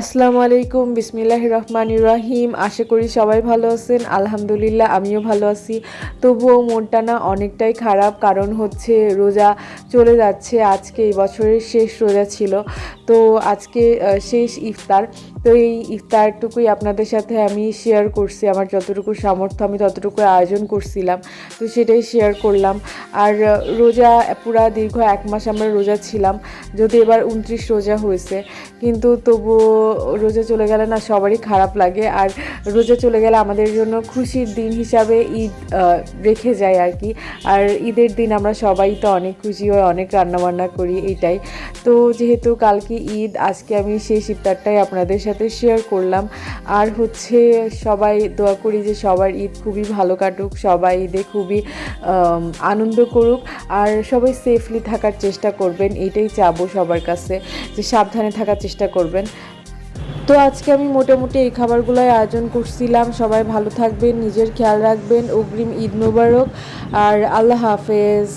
আসসালামু আলাইকুম বিসমিল্লাহ রহমান রাহিম। আশা করি সবাই ভালো আছেন। আলহামদুলিল্লাহ, আমিও ভালো আছি। তবুও মনটা না অনেকটাই খারাপ, কারণ হচ্ছে রোজা চলে যাচ্ছে। আজকে এই বছরের শেষ রোজা ছিল। তো আজকে শেষ ইফতার। তো এই ইফতারটুকুই আপনাদের সাথে আমি শেয়ার করছি। আমার যতটুকু সামর্থ্য, আমি ততটুকু আয়োজন করছিলাম। তো সেটাই শেয়ার করলাম। আর রোজা পুরা দীর্ঘ এক মাস আমরা রোজা ছিলাম। যদি এবার উনত্রিশ রোজা হয়েছে। কিন্তু তবুও রোজা চলে গেলে না সবারই খারাপ লাগে আর রোজা চলে গেলে আমাদের জন্য খুশির দিন হিসাবে ঈদ রেখে যায় আর কি। আর ঈদের দিন আমরা সবাই তো অনেক খুশি হই অনেক রান্নাবান্না করি, এটাই। তো যেহেতু কালকে ঈদ, আজকে আমি শেষ ইফতারটাই আপনাদের সাথে শেয়ার করলাম। আর হচ্ছে সবাই দোয়া করি যে সবার ঈদ খুবই ভালো কাটুক, সবাই ঈদে খুবই আনন্দ করুক। আর সবাই সেফলি থাকার চেষ্টা করবেন, এটাই চাবো সবার কাছে, যে সাবধানে থাকার চেষ্টা করবেন। তো আজকে আমি মোটামুটি এই খাবারগুলোই আয়োজন করছিলাম। সবাই ভালো থাকবেন, নিজের খেয়াল রাখবেন। অগ্রিম ঈদ মোবারক। আর আল্লাহ হাফেজ।